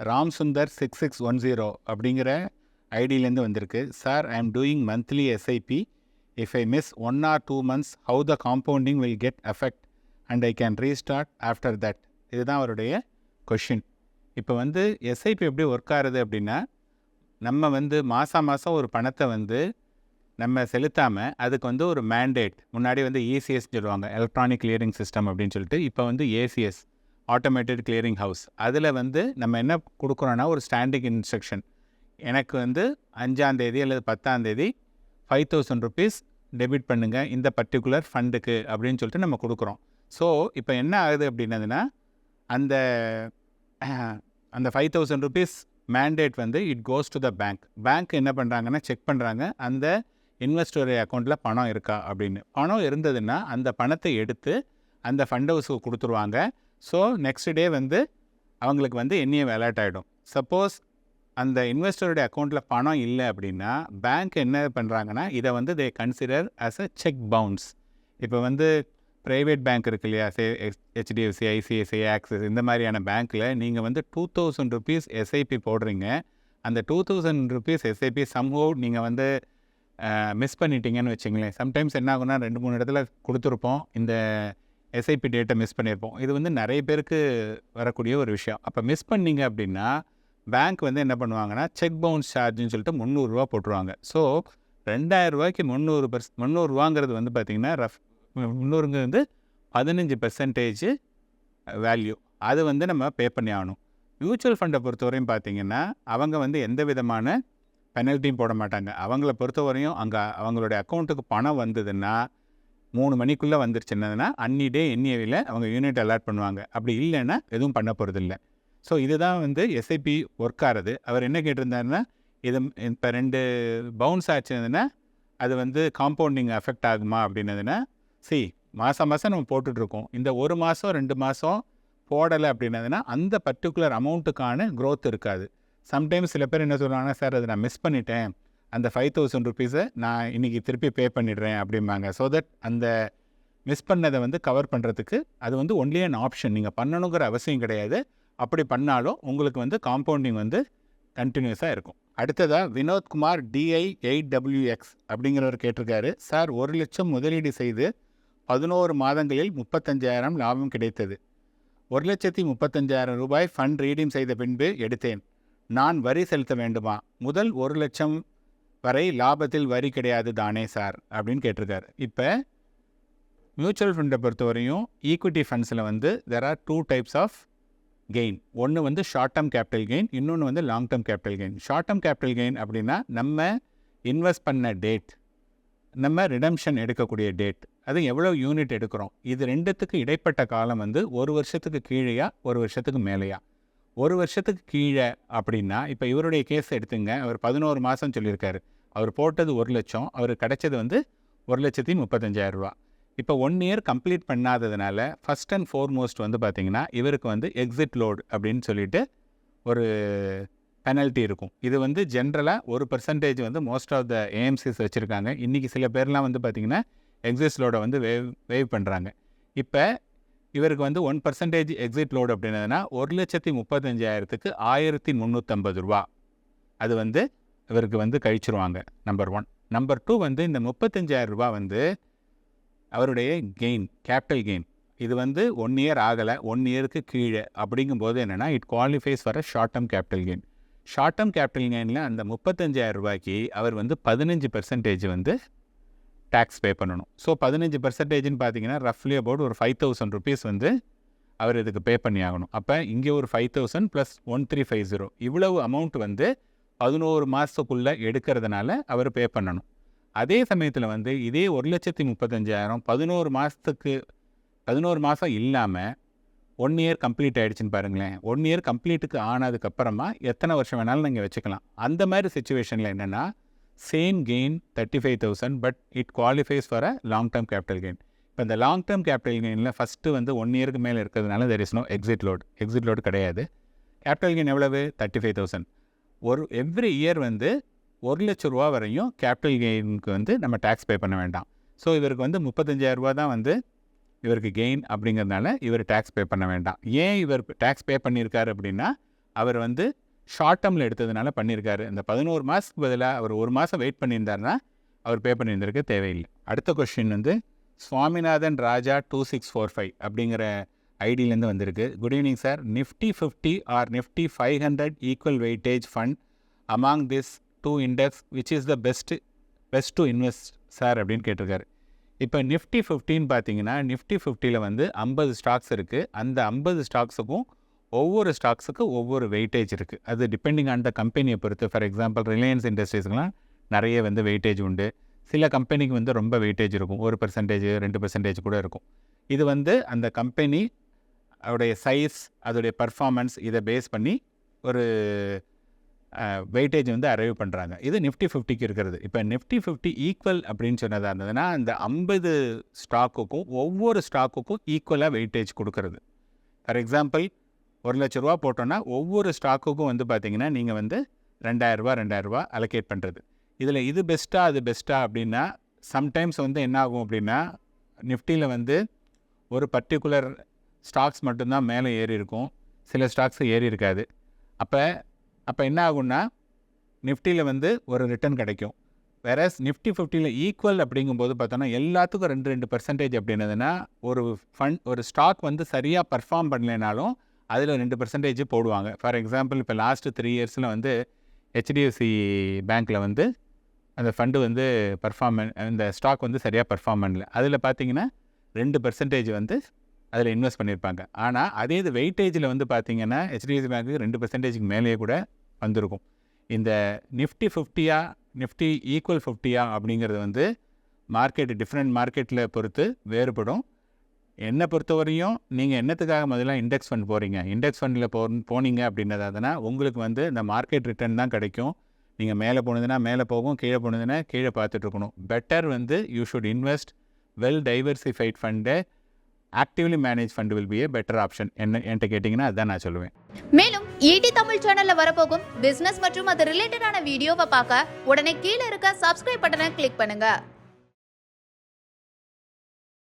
Ram Sundar six six one zero அப்படிங்கிற ஐடியிலேருந்து வந்திருக்கு. Sir I am doing monthly SIP if I miss one or two months how the compounding will get effect and I can restart after that இதுதான் அவருடைய question இப்போ வந்து SIP எப்படி work ஆகுது அப்படின்னா நம்ம வந்து மாதம் மாதம் ஒரு பணத்தை வந்து நம்ம செலுத்தாமல் அதுக்கு வந்து ஒரு மேண்டேட் முன்னாடி வந்து இசிஎஸ் சொல்லுவாங்க எலக்ட்ரானிக் கிளியரிங் சிஸ்டம் அப்படின்னு சொல்லிட்டு இப்போ வந்து ஏசிஎஸ் ஆட்டோமேட்டட் கிளியரிங் ஹவுஸ் அதில் வந்து நம்ம என்ன கொடுக்குறோன்னா ஒரு ஸ்டாண்டிங் இன்ஸ்ட்ரக்ஷன் எனக்கு வந்து அஞ்சாந்தேதி அல்லது பத்தாந்தேதி ஃபைவ் தௌசண்ட் ருபீஸ் டெபிட் பண்ணுங்கள் இந்த பர்டிகுலர் ஃபண்டுக்கு அப்படின்னு சொல்லிட்டு நம்ம கொடுக்குறோம். ஸோ இப்போ என்ன ஆகுது அப்படின்னதுன்னா அந்த அந்த ஃபைவ் தௌசண்ட் ருபீஸ் மேண்டேட் வந்து it goes to the bank bank என்ன பண்ணுறாங்கன்னா செக் பண்ணுறாங்க அந்த இன்வெஸ்டருடைய அக்கௌண்ட்டில் பணம் இருக்கா அப்படின்னு. பணம் இருந்ததுன்னா அந்த பணத்தை எடுத்து அந்த ஃபண்ட் ஹவுஸுக்கு கொடுத்துருவாங்க. ஸோ நெக்ஸ்ட் டே வந்து அவங்களுக்கு வந்து எண்ணிய அலர்ட் ஆகிடும் சப்போஸ் அந்த இன்வெஸ்டருடைய அக்கௌண்ட்டில் பணம் இல்லை அப்படின்னா பேங்க் என்ன பண்ணுறாங்கன்னா இதை வந்து they consider as a cheque bounce இப்போ வந்து ப்ரைவேட் பேங்க் இருக்கு இல்லையா சே ஹெச்டிஎஃப்சி ஐசிஐசிஐ ஆக்சிஸ் இந்த மாதிரியான பேங்க்கில் நீங்கள் வந்து டூ தௌசண்ட் ருபீஸ் எஸ்ஐபி போடுறீங்க. அந்த two thousand rupees SIP somehow நீங்கள் வந்து மிஸ் பண்ணிட்டீங்கன்னு வச்சுங்களேன். சம்டைம்ஸ் என்ன ஆகுனா ரெண்டு மூணு இடத்துல கொடுத்துருப்போம். இந்த எஸ்ஐபி டேட்டை மிஸ் பண்ணியிருப்போம். இது வந்து நிறைய பேருக்கு வரக்கூடிய ஒரு விஷயம். அப்போ மிஸ் பண்ணீங்க அப்படின்னா பேங்க் வந்து என்ன பண்ணுவாங்கன்னா செக் பவுன்ஸ் சார்ஜ்னு சொல்லிட்டு முந்நூறுரூவா போட்டுருவாங்க. ஸோ ரெண்டாயிரரூவாய்க்கு முந்நூறு பர்ஸ் முந்நூறுரூவாங்கிறது வந்து பார்த்திங்கன்னா ரஃப் முந்நூறுங்கிறது வந்து பதினஞ்சு பெர்சன்டேஜ் வேல்யூ அது வந்து நம்ம பே பண்ணி ஆகணும். மியூச்சுவல் ஃபண்டை பொறுத்தவரையும் பார்த்திங்கன்னா அவங்க வந்து எந்த விதமான பெனல்ட்டியும் போட மாட்டாங்க. அவங்கள பொறுத்தவரையும் அங்கே அவங்களுடைய அக்கௌண்ட்டுக்கு பணம் வந்ததுன்னா மூணு மணிக்குள்ளே வந்துருச்சுன்னதுன்னா அன்னி டே எண்ணியவில் அவங்க யூனிட் அலாட் பண்ணுவாங்க. அப்படி இல்லைன்னா எதுவும் பண்ண போகிறதில்ல ஸோ இதுதான் வந்து எஸ்ஐபி ஒர்க் ஆகிறது அவர் என்ன கேட்டிருந்தாருன்னா இது இப்போ ரெண்டு பவுன்ஸ் ஆச்சுன்னா அது வந்து காம்பவுண்டிங் எஃபெக்ட் ஆகுமா அப்படின்னதுன்னா சி மாதம் மாதம் நம்ம போட்டுட்ருக்கோம். இந்த ஒரு மாதம் ரெண்டு மாதம் போடலை அப்படின்னதுன்னா அந்த பர்டிகுலர் அமௌண்ட்டுக்கான க்ரோத் இருக்காது. சம்டைம்ஸ் சில பேர் என்ன சொல்கிறாங்கன்னா சார் அதை நான் மிஸ் பண்ணிட்டேன். அந்த ஃபைவ் தௌசண்ட் ருபீஸை நான் இன்றைக்கி திருப்பி பே பண்ணிடுறேன் அப்படிம்பாங்க. ஸோ தட் அந்த மிஸ் பண்ணதை வந்து கவர் பண்ணுறதுக்கு அது வந்து ஒன்லி அன் ஆப்ஷன் நீங்கள் பண்ணணுங்கிற அவசியம் கிடையாது. அப்படி பண்ணாலும் உங்களுக்கு வந்து காம்பவுண்டிங் வந்து கண்டினியூஸாக இருக்கும். அடுத்ததாக வினோத்குமார் டிஐ எயிட் டபிள்யூஎக்ஸ் அப்படிங்கிறவர் கேட்டிருக்காரு. சார் ஒரு லட்சம் முதலீடு செய்து பதினோரு மாதங்களில் முப்பத்தஞ்சாயிரம் லாபம் கிடைத்தது. ஒரு லட்சத்தி முப்பத்தஞ்சாயிரம் ரூபாய் ஃபண்ட் ரீடீம் செய்த பின்பு எடுத்தேன். நான் வரி செலுத்த வேண்டுமா? முதல் ஒரு லட்சம் வரை லாபத்தில் வரி கிடையாது தானே சார்? அப்படின்னு கேட்டிருக்காரு. இப்போ மியூச்சுவல் ஃபண்டை பொறுத்தவரையும் ஈக்விட்டி ஃபண்ட்ஸில் வந்து there are two types of gain ஒன்று வந்து ஷார்ட் டேர்ம் கேபிட்டல் கெயின் இன்னொன்று வந்து long term capital gain short term capital gain அப்படின்னா நம்ம இன்வெஸ்ட் பண்ண டேட் நம்ம ரிடம்ஷன் எடுக்கக்கூடிய டேட் அது எவ்வளோ யூனிட் எடுக்கிறோம்? இது ரெண்டுத்துக்கு இடைப்பட்ட காலம் வந்து ஒரு வருஷத்துக்கு கீழேயா ஒரு வருஷத்துக்கு மேலேயா? ஒரு வருஷத்துக்கு கீழே அப்படின்னா இப்போ இவருடைய கேஸ் எடுத்துங்க அவர் பதினோரு மாதம் சொல்லியிருக்காரு. அவர் போட்டது ஒரு லட்சம் அவர் கிடைச்சது வந்து ஒரு லட்சத்தி முப்பத்தஞ்சாயிரம் ரூபா. இப்போ ஒன் இயர் கம்ப்ளீட் பண்ணாததுனால ஃபஸ்ட் அண்ட் ஃபோர்மோஸ்ட் வந்து பார்த்திங்கன்னா இவருக்கு வந்து எக்ஸிட் லோடு அப்படின்னு சொல்லிட்டு ஒரு பெனல்ட்டி இருக்கும். இது வந்து ஜென்ரலாக ஒரு பர்சன்டேஜ் வந்து மோஸ்ட் ஆஃப் த ஏஎம்சிஸ் வச்சுருக்காங்க. இன்றைக்கி சில பேர்லாம் வந்து பார்த்திங்கன்னா எக்ஸிட் லோடை வந்து வேவ் வேவ் பண்ணுறாங்க இப்போ இவருக்கு வந்து ஒன் பர்சன்டேஜ் எக்ஸிட் லோடு அப்படின்னதுன்னா ஒரு லட்சத்தி முப்பத்தஞ்சாயிரத்துக்கு ஆயிரத்தி முந்நூற்றம்பது ரூபா. அது வந்து இவருக்கு வந்து கழிச்சிருவாங்க நம்பர் ஒன் நம்பர் டூ வந்து இந்த முப்பத்தஞ்சாயிரம் ரூபா வந்து அவருடைய கெயின் கேபிட்டல் கெயின் இது வந்து ஒன் இயர் ஆகலை ஒன் இயருக்கு கீழே. அப்படிங்கும்போது என்னென்னா it qualifies for a short term capital gain short term capital கெயினில் அந்த முப்பத்தஞ்சாயிரம் ரூபாய்க்கு அவர் வந்து பதினஞ்சு பெர்சன்டேஜ் வந்து டேக்ஸ் பே பண்ணணும். ஸோ பதினஞ்சு பர்சன்டேஜ்னு பார்த்தீங்கன்னா ரஃப்லி அபவுட் ஒரு ஃபைவ் தௌசண்ட் ருபீஸ் வந்து அவர் இதுக்கு பே பண்ணி ஆகணும் அப்போ இங்கே ஒரு five thousand plus one three five zero இவ்வளவு அமௌண்ட் வந்து பதினோரு மாதத்துக்குள்ளே எடுக்கிறதுனால அவர் பே பண்ணணும். அதே சமயத்தில் வந்து இதே ஒரு லட்சத்தி முப்பத்தஞ்சாயிரம் பதினோரு மாதத்துக்கு பதினோரு மாதம் இல்லாமல் ஒன் இயர் கம்ப்ளீட் ஆகிடுச்சின்னு பாருங்களேன். ஒன் இயர் கம்ப்ளீட்டுக்கு ஆனதுக்கப்புறமா எத்தனை வருஷம் வேணாலும் நீங்கள் வச்சுக்கலாம். அந்த மாதிரி சுச்சுவேஷனில் என்னென்னா same gain thirty five thousand but it qualifies for a long term capital gain இப்போ இந்த லாங் டேர்ம் கேபிட்டல் கெயினில் ஃபஸ்ட்டு வந்து ஒன் இயருக்கு மேலே இருக்கிறதுனால there is no exit load exit load கிடையாது. கேபிட்டல் கெயின் எவ்வளவு? தேர்ட்டி ஃபைவ் தௌசண்ட் ஒரு எவ்ரி இயர் வந்து ஒரு லட்ச ரூபா வரையும் கேபிட்டல் கெயினுக்கு வந்து நம்ம டேக்ஸ் பே பண்ண வேண்டாம். ஸோ இவருக்கு வந்து முப்பத்தஞ்சாயிரம் ரூபா தான் வந்து இவருக்கு கெயின் அப்படிங்கிறதுனால இவர் டேக்ஸ் பே பண்ண வேண்டாம். ஏன் இவர் டேக்ஸ் பே பண்ணியிருக்காரு அப்படின்னா அவர் வந்து ஷார்ட் டேர்மில் எடுத்ததுனால பண்ணியிருக்காரு. இந்த பதினோரு மாதத்துக்கு பதிலாக அவர் ஒரு மாதம் வெயிட் பண்ணியிருந்தாருன்னா அவர் பே பண்ணியிருந்திருக்க தேவையில்லை. அடுத்த கொஸ்டின் வந்து Swaminathan Raja two six four five அப்படிங்கிற ஐடியிலேருந்து வந்திருக்கு. Good evening sir nifty fifty or nifty five hundred equal weightage fund among this two index which is the best best to invest sir அப்படின்னு கேட்டிருக்காரு. இப்போ Nifty ஃபிஃப்டின்னு பார்த்தீங்கன்னா Nifty ஃபிஃப்டியில் வந்து ஐம்பது ஸ்டாக்ஸ் இருக்குது அந்த ஐம்பது ஸ்டாக்ஸுக்கும் ஒவ்வொரு ஸ்டாக்ஸுக்கும் ஒவ்வொரு வெயிட்டேஜ் இருக்குது அது டிபெண்டிங் ஆன் த கம்பெனியை பொறுத்து. ஃபார் எக்ஸாம்பிள் ரிலையன்ஸ் இண்டஸ்ட்ரீஸ்க்குலாம் நிறைய வந்து வெயிட்டேஜ் உண்டு. சில கம்பெனிக்கு வந்து ரொம்ப வெயிட்டேஜ் இருக்கும். ஒரு பர்சன்டேஜ் ரெண்டு பர்சன்டேஜ் கூட இருக்கும். இது வந்து அந்த கம்பெனி அதோடைய சைஸ் அதோடைய பர்ஃபார்மன்ஸ் இதை பேஸ் பண்ணி ஒரு வெயிட்டேஜ் வந்து அரைவ் பண்ணுறாங்க இது நிஃப்டி ஃபிஃப்டிக்கு இருக்கிறது. இப்போ நிஃப்டி ஃபிஃப்டி ஈக்குவல் அப்படின்னு சொன்னதாக இருந்ததுன்னா அந்த ஐம்பது ஸ்டாக்குக்கும் ஒவ்வொரு ஸ்டாக்குக்கும் ஈக்குவலாக வெயிட்டேஜ் கொடுக்கறது. ஃபார் எக்ஸாம்பிள் ஒரு லட்ச ரூபா போட்டோன்னா ஒவ்வொரு ஸ்டாக்குக்கும் வந்து பார்த்தீங்கன்னா நீங்கள் வந்து ரெண்டாயிரரூபா ரெண்டாயிரரூபா அலோகேட் பண்ணுறது இதில் இது பெஸ்ட்டாக அது பெஸ்ட்டாக அப்படின்னா சம்டைம்ஸ் வந்து என்ன ஆகும் அப்படின்னா நிஃப்டியில் வந்து ஒரு பர்டிகுலர் ஸ்டாக்ஸ் மட்டும்தான் மேலே ஏறி இருக்கும். சில ஸ்டாக்ஸ் ஏறி இருக்காது. அப்போ அப்போ என்ன ஆகும்னா நிஃப்டியில் வந்து ஒரு ரிட்டர்ன் கிடைக்கும். வேற நிஃப்டி ஃபிஃப்டியில் ஈக்குவல் அப்படிங்கும்போது பார்த்தோன்னா எல்லாத்துக்கும் ரெண்டு ரெண்டு பர்சன்டேஜ் அப்படின்னதுன்னா ஒரு ஃபண்ட் ஒரு ஸ்டாக் வந்து சரியாக பர்ஃபார்ம் பண்ணலைனாலும் அதில் ரெண்டு பர்சன்டேஜ் போடுவாங்க. ஃபார் எக்ஸாம்பிள் இப்போ லாஸ்ட்டு த்ரீ இயர்ஸில் வந்து ஹெச்டிஎஃப்சி பேங்க்கில் வந்து அந்த ஃபண்டு வந்து பர்ஃபார்ம் இந்த ஸ்டாக் வந்து சரியாக பர்ஃபார்ம் பண்ணல. அதில் பார்த்தீங்கன்னா ரெண்டு பர்சன்டேஜ் வந்து அதில் இன்வெஸ்ட் பண்ணியிருப்பாங்க. ஆனால் அதே இது வெயிட்டேஜில் வந்து பார்த்தீங்கன்னா ஹெச்டிஎஃப்சி பேங்க்கு ரெண்டு பர்சன்டேஜுக்கு மேலேயே கூட வந்திருக்கும். இந்த நிஃப்டி ஃபிஃப்டியா நிஃப்டி ஈக்குவல் ஃபிஃப்டியா அப்படிங்கிறது வந்து மார்க்கெட் டிஃப்ரெண்ட் மார்க்கெட்டில் பொறுத்து வேறுபடும். என்னை பொறுத்தவரையும் நீங்கள் என்னத்துக்காக முதல்ல இண்டெக்ஸ் ஃபண்ட் போகிறீங்க இண்டெக்ஸ் ஃபண்டில் போ போனீங்க அப்படின்னதாதுன்னா உங்களுக்கு வந்து இந்த மார்க்கெட் ரிட்டர்ன் தான் கிடைக்கும். நீங்கள் மேலே போனதுன்னா மேலே போகும் கீழே போனதுன்னா கீழே பார்த்துட்ருக்கணும் பெட்டர் வந்து you should invest well diversified fund actively manage fund will be a better option என்ன என்கிட்ட கேட்டிங்கன்னா அதுதான் நான் சொல்லுவேன். மேலும் ஈடி தமிழ் சேனலில் வரப்போகும் பிஸ்னஸ் மற்றும் அது ரிலேட்டடான வீடியோவை பார்க்க உடனே கீழே இருக்க சப்ஸ்கிரைப் பட்டனை கிளிக் பண்ணுங்கள்